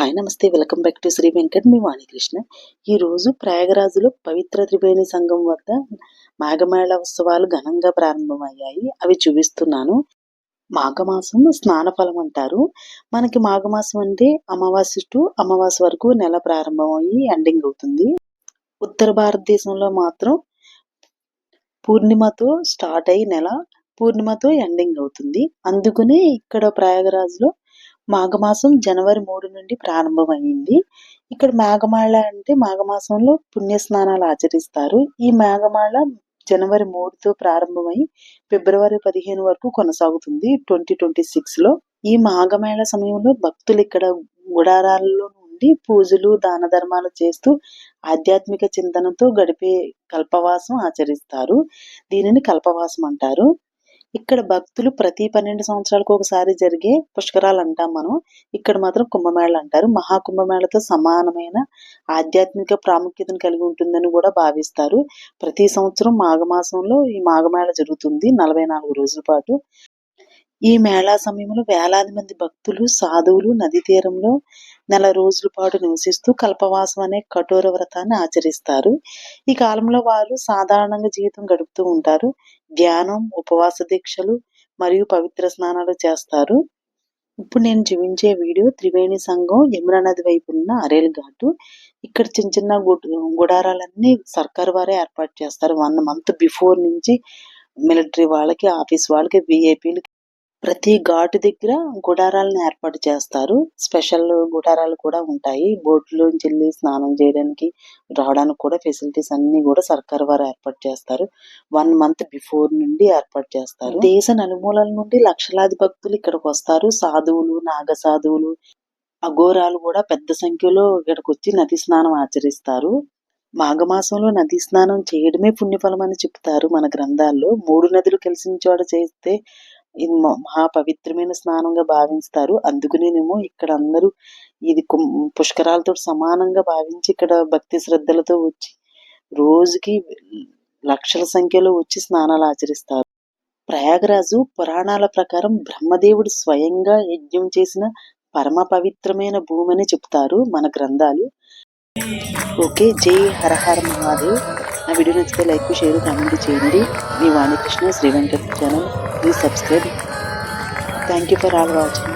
Hi నమస్తే welcome back to Shri Venkat మీ వాణికృష్ణ. ఈ రోజు ప్రయాగరాజులో పవిత్ర త్రివేణి సంఘం వద్ద మాఘమేళ ఉత్సవాలు ఘనంగా ప్రారంభమయ్యాయి. అవి చూపిస్తున్నాను. మాఘమాసం స్నానఫలం అంటారు. మనకి మాఘమాసం అంటే అమావాస్య టు అమావాస్య వరకు నెల ప్రారంభమయ్యి ఎండింగ్ అవుతుంది. ఉత్తర భారతదేశంలో మాత్రం పూర్ణిమతో స్టార్ట్ అయ్యి నెల పూర్ణిమతో ఎండింగ్ అవుతుంది. అందుకనే ఇక్కడ ప్రయాగరాజులో మాఘమాసం జనవరి మూడు నుండి ప్రారంభమైంది. ఇక్కడ మాఘమాళ అంటే మాఘమాసంలో పుణ్య స్నానాలు ఆచరిస్తారు. ఈ మాఘమాళ జనవరి మూడుతో ప్రారంభమై ఫిబ్రవరి పదిహేను వరకు కొనసాగుతుంది. ట్వంటీ ట్వంటీ సిక్స్లో ఈ మాఘమేళ సమయంలో భక్తులు ఇక్కడ గుడారాల్లో నుండి పూజలు దాన ధర్మాలు చేస్తూ ఆధ్యాత్మిక చింతనతో గడిపే కల్పవాసం ఆచరిస్తారు. దీనిని కల్పవాసం అంటారు. ఇక్కడ భక్తులు ప్రతి పన్నెండు సంవత్సరాలకు ఒకసారి జరిగే పుష్కరాలు అంటాం మనం. ఇక్కడ మాత్రం కుంభమేళ అంటారు మహాకుంభమేళతో సమానమైన ఆధ్యాత్మిక ప్రాముఖ్యతను కలిగి ఉంటుందని కూడా భావిస్తారు. ప్రతి సంవత్సరం మాఘమాసంలో ఈ మాఘమేళ జరుగుతుంది నలభై నాలుగు రోజుల పాటు. ఈ మేళా సమయంలో వేలాది మంది భక్తులు సాధువులు నది తీరంలో నెల రోజుల పాటు నివసిస్తూ కల్పవాసం అనే కఠోర వ్రతాన్ని ఆచరిస్తారు. ఈ కాలంలో వారు సాధారణంగా జీవితం గడుపుతూ ఉంటారు. ధ్యానం ఉపవాస దీక్షలు మరియు పవిత్ర స్నానాలు చేస్తారు. ఇప్పుడు నేను చూపించే వీడియో త్రివేణి సంఘం యమునా నది వైపు ఉన్న అరేల్ ఘాటు. ఇక్కడ చిన్న చిన్న గుడారాలన్నీ సర్కార్ వారే ఏర్పాటు చేస్తారు. వన్ మంత్ బిఫోర్ నుంచి మిలిటరీ వాళ్ళకి ఆఫీస్ వాళ్ళకి విఐపీలకి. ప్రతి ఘాటు దగ్గర గుడారాలను ఏర్పాటు చేస్తారు. స్పెషల్ గుడారాలు కూడా ఉంటాయి. బోట్లోంచి వెళ్ళి స్నానం చేయడానికి రావడానికి కూడా ఫెసిలిటీస్ అన్ని కూడా సర్కార్ వారు ఏర్పాటు చేస్తారు. వన్ మంత్ బిఫోర్ నుండి ఏర్పాటు చేస్తారు. దేశ నలుమూలల నుండి లక్షలాది భక్తులు ఇక్కడికి వస్తారు. సాధువులు నాగ సాధువులు అఘోరాలు కూడా పెద్ద సంఖ్యలో ఇక్కడికి వచ్చి నది స్నానం ఆచరిస్తారు. మాఘమాసంలో నది స్నానం చేయడమే పుణ్యఫలం అని చెప్తారు మన గ్రంథాల్లో. మూడు నదులు కలిసిన చోట చేస్తే మహా పవిత్రమైన స్నానంగా భావిస్తారు అందుకునేనేమో ఇక్కడ అందరూ ఇది పుష్కరాలతో సమానంగా భావించి ఇక్కడ భక్తి శ్రద్ధలతో వచ్చి రోజుకి లక్షల సంఖ్యలో వచ్చి స్నానాలు ఆచరిస్తారు. ప్రయాగరాజు పురాణాల ప్రకారం బ్రహ్మదేవుడు స్వయంగా యజ్ఞం చేసిన పరమ పవిత్రమైన భూమి అని చెప్తారు మన గ్రంథాలు. ఓకే జై హర హర మహాదేవ్. నా వీడియో నచ్చితే లైక్ షేర్ కామెంట్ చేయండి. మీ Vanikrishna Shri Venkata channel. Please subscribe. Thank you for all watching